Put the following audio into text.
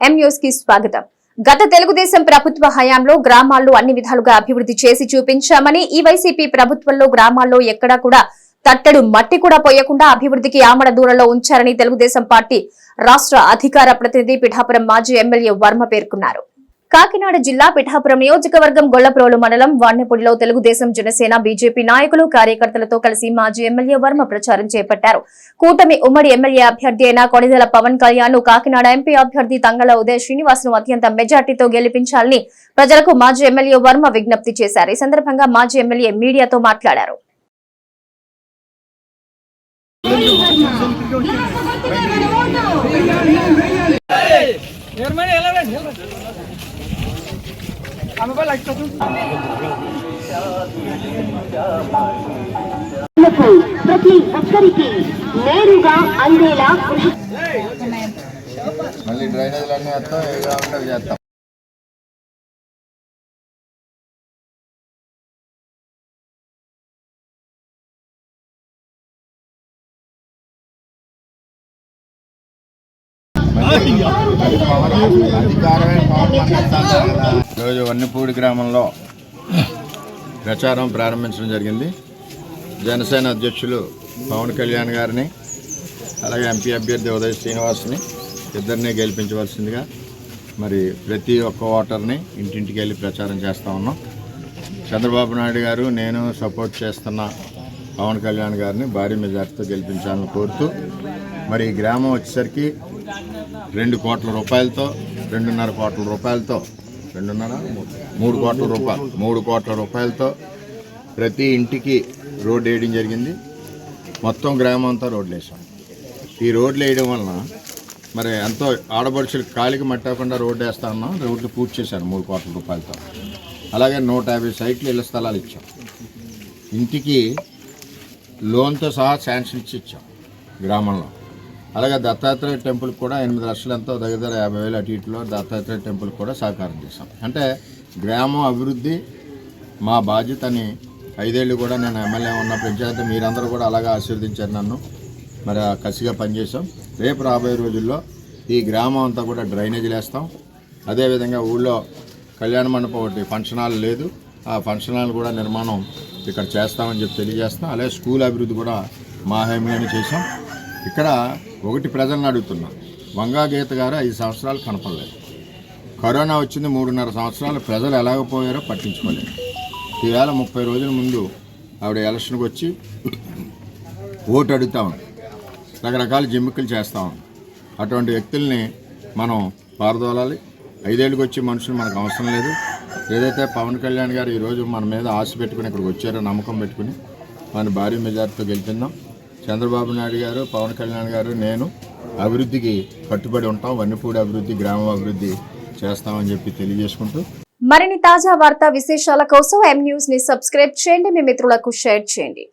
ఎం న్యూస్కి స్వాగతం. గత తెలుగుదేశం ప్రభుత్వ హయాంలో గ్రామాల్లో అన్ని విధాలుగా అభివృద్ధి చేసి చూపించామని ఈ వైసీపీ ప్రభుత్వంలో గ్రామాల్లో ఎక్కడా కూడా తట్టడు మట్టి కూడా పోయకుండా అభివృద్ధికి ఆమడ దూరంలో ఉంచారని తెలుగుదేశం పార్టీ రాష్ట్ర అధికార ప్రతినిధి పిఠాపురం మాజీ ఎమ్మెల్యే వర్మ పేర్కొన్నారు. కాకినాడ జిల్లా పిఠాపురం నియోజకవర్గం గొల్లప్రోలు మండలం వాణ్యపూడిలో తెలుగుదేశం జనసేన బీజేపీ నాయకులు కార్యకర్తలతో కలిసి మాజీ ఎమ్మెల్యే వర్మ ప్రచారం చేపట్టారు. కూటమి ఉమ్మడి ఎమ్మెల్యే అభ్యర్థి అయిన కొణిదెల పవన్ కళ్యాణ్ కాకినాడ ఎంపీ అభ్యర్థి తంగళ ఉదయ శ్రీనివాస్ను అత్యంత మెజార్టీతో గెలిపించాలని ప్రజలకు మాజీ ఎమ్మెల్యే వర్మ విజ్ఞప్తి చేశారు. ఈ సందర్భంగా మాజీ ఎమ్మెల్యే మీడియాతో మాట్లాడారు. ప్రతి ఒక్కరికి నేరుగా అందేలా కృషి మళ్ళీ డ్రైనేజీలు అన్నీ వేస్తాం ఏదో ఉంటే చేస్తాం ఈరోజు వన్నిపూడి గ్రామంలో ప్రచారం ప్రారంభించడం జరిగింది. జనసేన అధ్యక్షులు పవన్ కళ్యాణ్ గారిని అలాగే ఎంపీ అభ్యర్థి ఉదయ్ శ్రీనివాస్ని ఇద్దరిని గెలిపించవలసిందిగా మరి ప్రతి ఒక్క ఓటర్ని ఇంటింటికి వెళ్ళి ప్రచారం చేస్తూ ఉన్నాం. చంద్రబాబు నాయుడు గారు నేను సపోర్ట్ చేస్తున్న పవన్ కళ్యాణ్ గారిని భారీ మెజార్టీతో గెలిపించాలని కోరుతూ మరి ఈ గ్రామం వచ్చేసరికి రెండు కోట్ల రూపాయలతో రెండున్నర కోట్ల రూపాయలతో రెండున్నర మూడు కోట్ల రూపాయలు మూడు కోట్ల రూపాయలతో ప్రతి ఇంటికి రోడ్డు వేయడం జరిగింది. మొత్తం గ్రామం అంతా రోడ్లు వేసాం. ఈ రోడ్లు వేయడం వలన మరి ఎంతో ఆడపడుచులు కాలికి మట్టకుండా రోడ్డు వేస్తా ఉన్నాం. రోడ్లు పూర్తి చేశారు మూడు కోట్ల రూపాయలతో. అలాగే నూట యాభై సైట్లు ఇళ్ళ స్థలాలు ఇచ్చాం. ఇంటికి లోన్తో సహా శాంక్షన్ ఇచ్చి ఇచ్చాం గ్రామంలో. అలాగే దత్తాత్రేయ టెంపుల్ కూడా ఎనిమిది లక్షలు ఎంతో దగ్గర దగ్గర యాభై వేలు అటు ఇటులో దత్తాత్రేయ టెంపుల్ కూడా సహకారం చేశాం. అంటే గ్రామం అభివృద్ధి మా బాధ్యత అని ఐదేళ్ళు కూడా నేను ఎమ్మెల్యే ఉన్న పంచాయతీ మీరందరూ కూడా అలాగే ఆశీర్వదించారు నన్ను. మరి కసిగా పనిచేసాం రేపు రాబోయే రోజుల్లో ఈ గ్రామం అంతా కూడా డ్రైనేజీలు వేస్తాం. అదేవిధంగా ఊళ్ళో కళ్యాణ మండపం ఒకటి ఫంక్షన్ హాల్ లేదు. ఆ ఫంక్షన్ హాల్ కూడా నిర్మాణం ఇక్కడ చేస్తామని చెప్పి తెలియజేస్తాం అలాగే స్కూల్ అభివృద్ధి కూడా మా హామీని చేసాం ఇక్కడ ఒకటి ప్రజలను అడుగుతున్నాం. వంగా గీత గారు ఐదు సంవత్సరాలు కనపడలేదు. కరోనా వచ్చింది మూడున్నర సంవత్సరాలు. ప్రజలు ఎలాగపోయారో పట్టించుకోలేదు. ఈవేళ ముప్పై రోజుల ముందు ఆవిడ ఎలక్షన్కి వచ్చి ఓటు అడుగుతా ఉంది. రకరకాల జిమ్మికలు చేస్తూ ఉంది. అటువంటి వ్యక్తుల్ని మనం పారదోలాలి. ఐదేళ్ళకి వచ్చే మనుషులు మనకు అవసరం లేదు. ఏదైతే పవన్ కళ్యాణ్ గారు ఈరోజు మన మీద ఆశ పెట్టుకుని ఇక్కడికి వచ్చారో నమ్మకం పెట్టుకుని మన భారీ మెజార్టీతో గెలిపిందాం చంద్రబాబు నాయుడు గారు పవన్ కళ్యాణ్ గారు నేను అభివృద్ధికి కట్టుబడి ఉంటాం. వన్నిపూడి అభివృద్ధి గ్రామ అభివృద్ధి చేస్తామని చెప్పి తెలియజేసుకుంటూ. మరిన్ని తాజా వార్తా విశేషాల కోసం ఎం న్యూస్ని సబ్స్క్రైబ్ చేయండి. మీ మిత్రులకు షేర్ చేయండి.